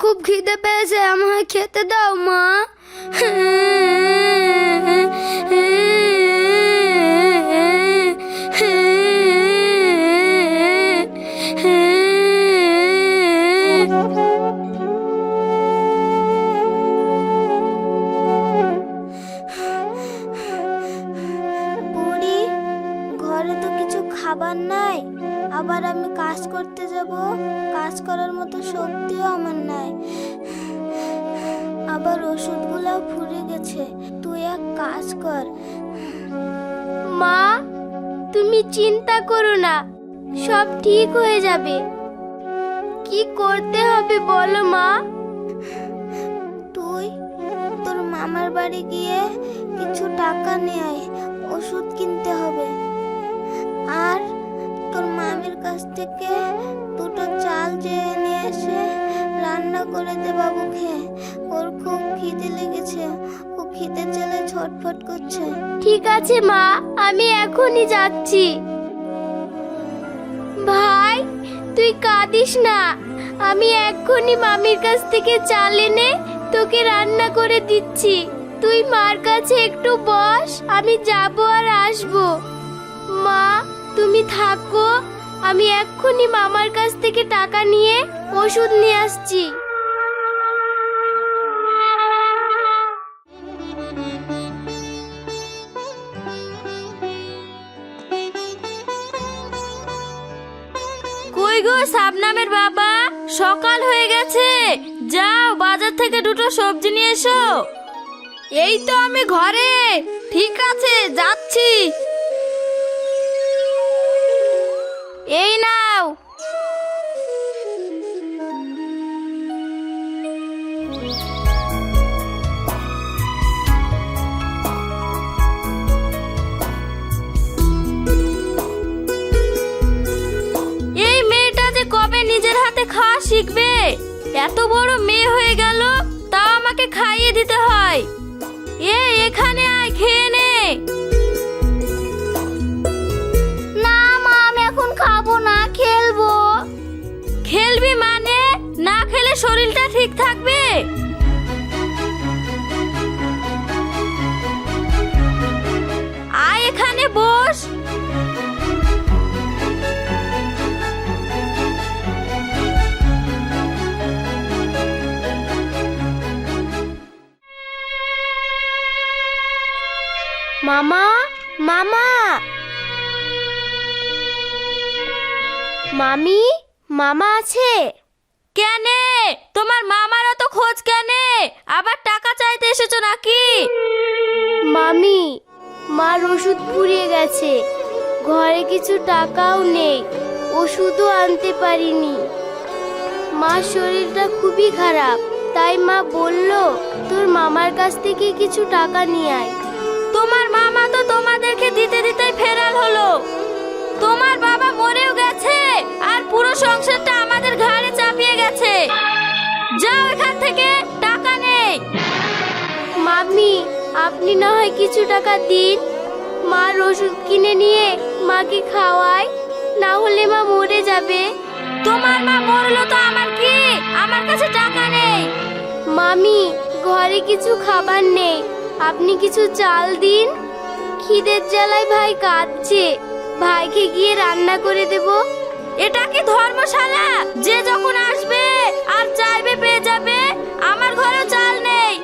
খুব খিদে পেয়েছে আমায় খেতে দাও মা। ওষুধগুলোও ফুরে গেছে। তুই এক কাজ কর। মা, তুমি চিন্তা করো না, সব ঠিক হয়ে যাবে। কি করতে হবে বলো মা? তুই তোর মামার বাড়ি গিয়ে কিছু টাকা নিয়ে আয়, ওষুধ কিনতে হবে। আর তোর মামির কাছ থেকে দুটো চাল চেয়ে নিয়ে এসে রান্না করে দে বাবুকে খিদে চলে ছটফট করছে। ঠিক আছে, মা, আমি এখনই যাচ্ছি। ভাই, তুই কাঁদিস না। আমি এক্ষুনি মামির কাছ থেকে চাল এনে তোকে রান্না করে দিচ্ছি। তুই মার কাছে একটু বস, আমি যাব আর আসব। মা, তুমি থাকো, আমি এক্ষুনি মামার কাছ থেকে টাকা নিয়ে ওষুধ নিয়ে আসছি। কই গো সাবনামের বাবা, সকাল হয়ে গেছে। যাও, বাজার থেকে দুটো সবজি নিয়ে এসো। এই তো আমি ঘরে। ঠিক আছে, যাচ্ছি। এই নাও এত বড় মেয়ে হয়ে গেল তা আমাকে খাইয়ে দিতে হয়। এ এখানে আয় খেয়ে নে। না মা আমি এখন খাব না খেলব। খেলবি মানে? না খেলে শরীরটা ঠিক থাকবে? মামা মামা। মামি মামা আছে? কেনে? তোমার মামারও তো খোঁজ কেনে? আবার টাকা চাইতে এসেছ নাকি? মামি মার ওষুধ পুড়িয়ে গেছে। ঘরে কিছু টাকাও নেই ওষুধও আনতে পারিনি। মার শরীরটা খুবই খারাপ তাই মা বলল তোর মামার কাছ থেকে কিছু টাকা নিয়ে আয়। তোমার মামা তো তোমাদেরকে দিতে দিতে ফেরাল হলো। তোমার বাবা মরেও গেছে আর পুরো সংসারটা আমাদের ঘাড়ে চাপিয়ে গেছে। যাও এখান থেকে, টাকা নেই। মামি, আপনি না হয় কিছু টাকা দিন। মার ওষুধ কিনে নিয়ে মাকে খাওয়াই, না হলে মা মরে যাবে। তোমার মা মরলো তো আমার কি? আমার কাছে টাকা নেই। মামি, ঘরে কিছু খাবার নেই। আপনি কিছু চাল দিন। খিদের জ্বালায় ভাই কাঁদছে। ভাইকে গিয়ে রান্না করে দেব। এটা কি ধর্মশালা? যে যখন আসবে আর চাইবে পেয়ে যাবে। আমার ঘরে চাল নেই।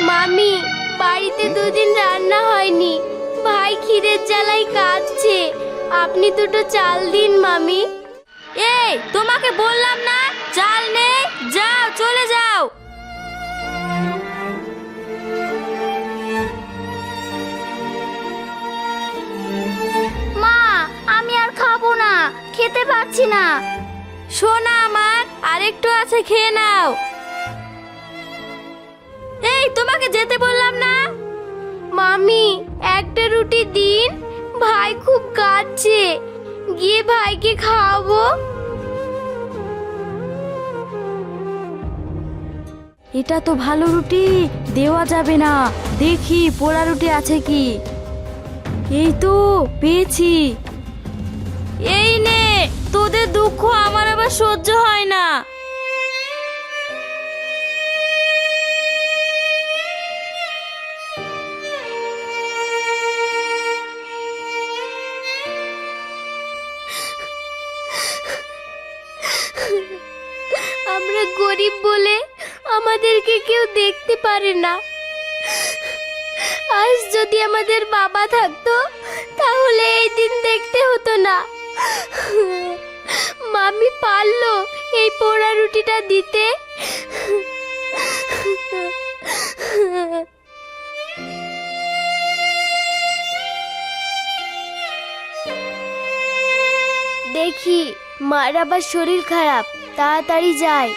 মামি, বাড়িতে দুদিন রান্না হয়নি। ভাই খিদের জ্বালায় কাঁদছে। আপনি দুটো চাল দিন, মামি। এই, তোমাকে বললাম না, চাল নেই। যাও, চলে যাও। পারছি না। সোনা আমার, আরেকটু আছে, খেয়ে নাও। এই, তোমাকে যেতে বললাম না। মামি, একটা রুটি দিন, ভাই খুব কাঁদছে। গিয়ে ভাইকে খাওয়াবো। এটা তো ভালো রুটি, দেওয়া যাবে না। দেখি, পোড়া রুটি আছে কি? এই তো, পেয়েছি। এই নে তোদের দুঃখ আমার আবার সহ্য হয় না। আমরা গরিব বলে আমাদেরকে কেউ দেখতে পারে না। আজ যদি আমাদের বাবা থাকতো, তাহলে এই দিন দেখতে হতো না। মামি পারল এই পোড়া রুটিটা দিতে। দেখি মার আবার শরীর খারাপ তাড়াতাড়ি যায়।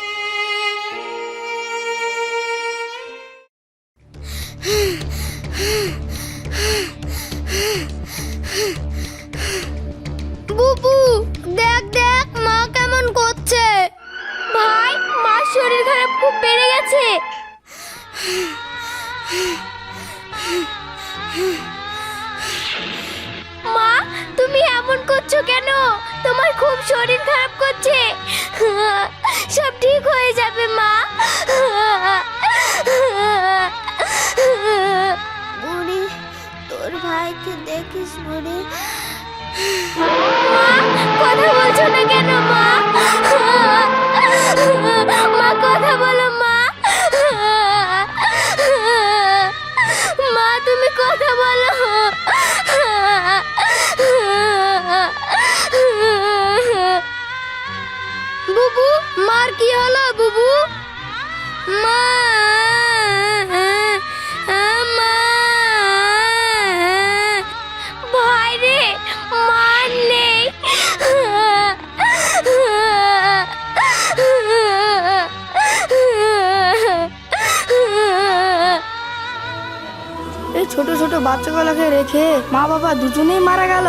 গেছে মা তুমি এমন করছ কেন? তোমার খুব শরীর খারাপ করছে। সব ঠিক হয়ে যাবে মা। বুড়ি তোর ভাইকে দেখিস বুড়ি? মা কথা বলছো না কেন মা? কথা বলো। বুবু মার কি হলো বুবু? মা। বাচ্চাগুলোকে রেখে মা বাবা দুজনেই মারা গেল।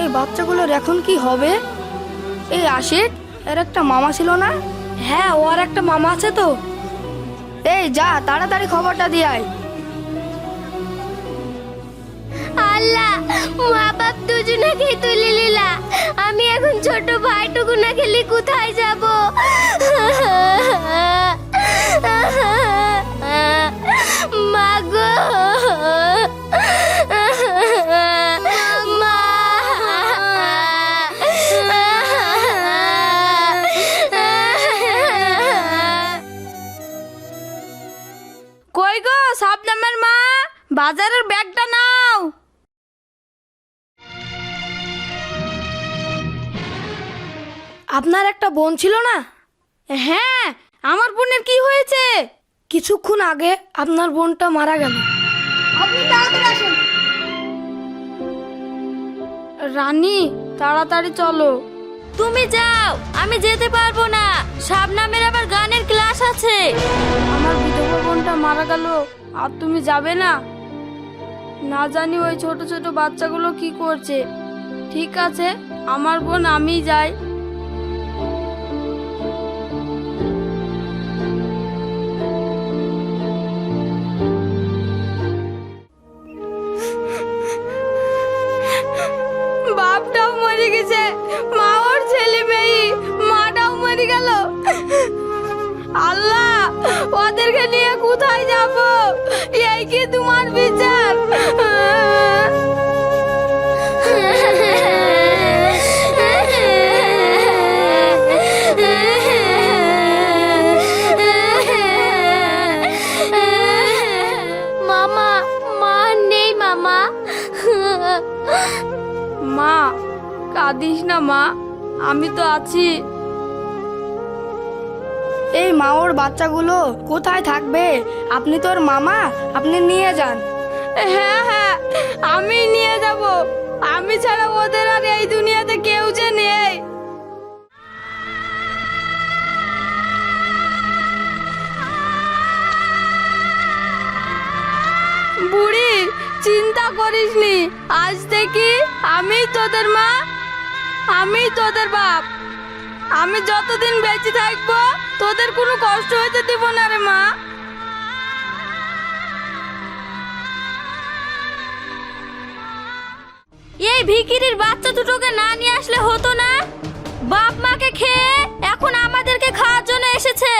এই বাচ্চাগুলোর এখন কি হবে? এই আশিক, এর একটা মামা ছিল না? হ্যাঁ ওর একটা মামা আছে তো। এই, যা, তাড়াতাড়ি খবরটা দিয়ে আয়। আল্লাহ, মা বাপ দুজনাকেই তুলে নিলা। আমি এখন ছোট ভাইটুকু না খেলে বাজারের ব্যাগটা নাও। আপনার একটা বোন ছিল না? হ্যাঁ আমার বোনের কি হয়েছে? কিছুক্ষণ আগে আপনার বোনটা মারা গেল। রানী, তাড়াতাড়ি চলো। তুমি যাও, আমি যেতে পারব না। শাবনামের আবার গানের ক্লাস আছে। আমার বিধবা বোনটা মারা গেল, আর তুমি যাবে না। না জানি ওই ছোট ছোট বাচ্চাগুলো কি করছে। ঠিক আছে আমার বোন আমি যাই। মা কাঁদিস না মা আমি তো আছি। এই মা ওর বাচ্চাগুলো কোথায় থাকবে? আপনি তোর মামা আপনি নিয়ে যান। হ্যাঁ হ্যাঁ আমি নিয়ে যাব। আমি ছাড়া ওদের আর এই দুনিয়াতে কেউ যে নেই। করিসনি? আজ থেকে আমি তোদের মা, আমি তোদের বাপ। আমি যতদিন বেঁচে থাকব, তোদের কোনো কষ্ট হতে দিব না রে মা। এই ভিকিরির বাচ্চা দুটোকে না নিয়ে আসলে হতো না? বাপ মাকে খেয়ে এখন আমাদেরকে খাওয়ার জন্য এসেছে।